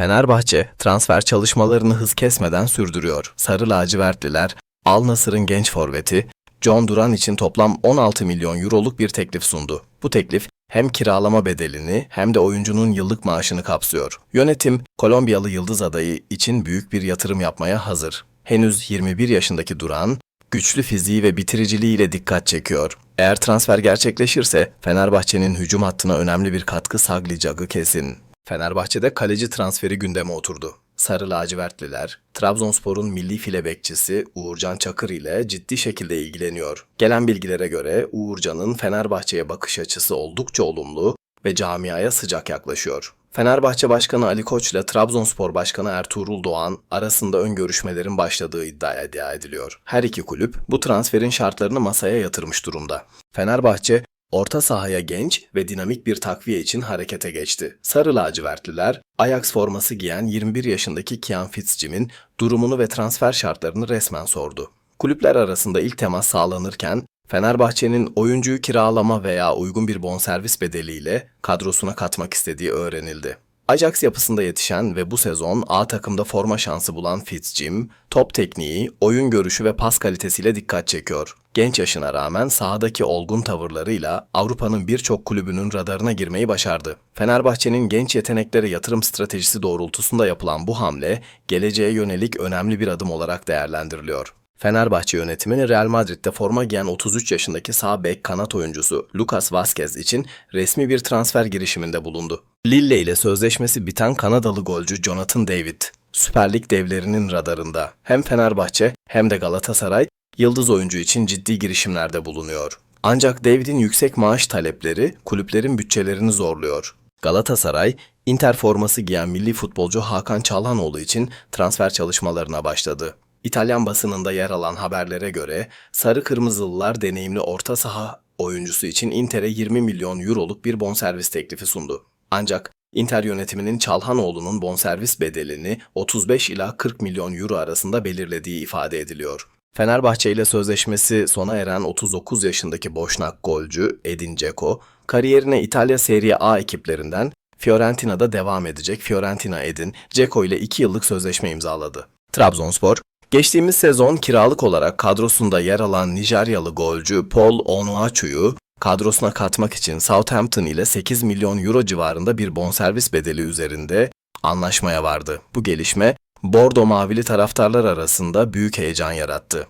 Fenerbahçe transfer çalışmalarını hız kesmeden sürdürüyor. Sarı lacivertliler Al Nassr'ın genç forveti John Duran için toplam 16 milyon euroluk bir teklif sundu. Bu teklif hem kiralama bedelini hem de oyuncunun yıllık maaşını kapsıyor. Yönetim Kolombiyalı yıldız adayı için büyük bir yatırım yapmaya hazır. Henüz 21 yaşındaki Duran güçlü fiziği ve bitiriciliğiyle dikkat çekiyor. Eğer transfer gerçekleşirse Fenerbahçe'nin hücum hattına önemli bir katkı sağlayacağı kesin. Fenerbahçe'de kaleci transferi gündeme oturdu. Sarı lacivertliler, Trabzonspor'un milli file bekçisi Uğurcan Çakır ile ciddi şekilde ilgileniyor. Gelen bilgilere göre Uğurcan'ın Fenerbahçe'ye bakış açısı oldukça olumlu ve camiaya sıcak yaklaşıyor. Fenerbahçe Başkanı Ali Koç ile Trabzonspor Başkanı Ertuğrul Doğan arasında ön görüşmelerin başladığı iddia ediliyor. Her iki kulüp bu transferin şartlarını masaya yatırmış durumda. Fenerbahçe orta sahaya genç ve dinamik bir takviye için harekete geçti. Sarı lacivertliler Ajax forması giyen 21 yaşındaki Kian Fitzjim'in durumunu ve transfer şartlarını resmen sordu. Kulüpler arasında ilk temas sağlanırken Fenerbahçe'nin oyuncuyu kiralama veya uygun bir bonservis bedeliyle kadrosuna katmak istediği öğrenildi. Ajax yapısında yetişen ve bu sezon A takımda forma şansı bulan Fitzjim, top tekniği, oyun görüşü ve pas kalitesiyle dikkat çekiyor. Genç yaşına rağmen sahadaki olgun tavırlarıyla Avrupa'nın birçok kulübünün radarına girmeyi başardı. Fenerbahçe'nin genç yeteneklere yatırım stratejisi doğrultusunda yapılan bu hamle, geleceğe yönelik önemli bir adım olarak değerlendiriliyor. Fenerbahçe yönetimini Real Madrid'de forma giyen 33 yaşındaki sağ bek kanat oyuncusu Lucas Vazquez için resmi bir transfer girişiminde bulundu. Lille ile sözleşmesi biten Kanadalı golcü Jonathan David, Süper Lig devlerinin radarında. Hem Fenerbahçe hem de Galatasaray yıldız oyuncu için ciddi girişimlerde bulunuyor. Ancak David'in yüksek maaş talepleri kulüplerin bütçelerini zorluyor. Galatasaray, Inter forması giyen milli futbolcu Hakan Çalhanoğlu için transfer çalışmalarına başladı. İtalyan basınında yer alan haberlere göre Sarı Kırmızılılar deneyimli orta saha oyuncusu için Inter'e 20 milyon euroluk bir bonservis teklifi sundu. Ancak Inter yönetiminin Çalhanoğlu'nun bonservis bedelini 35 ila 40 milyon euro arasında belirlediği ifade ediliyor. Fenerbahçe ile sözleşmesi sona eren 39 yaşındaki boşnak golcü Edin Dzeko, kariyerine İtalya Serie A ekiplerinden Fiorentina'da devam edecek Fiorentina Edin, Dzeko ile 2 yıllık sözleşme imzaladı. Trabzonspor, geçtiğimiz sezon kiralık olarak kadrosunda yer alan Nijeryalı golcü Paul Onuachu'yu kadrosuna katmak için Southampton ile 8 milyon euro civarında bir bonservis bedeli üzerinde anlaşmaya vardı. Bu gelişme Bordo Mavili taraftarlar arasında büyük heyecan yarattı.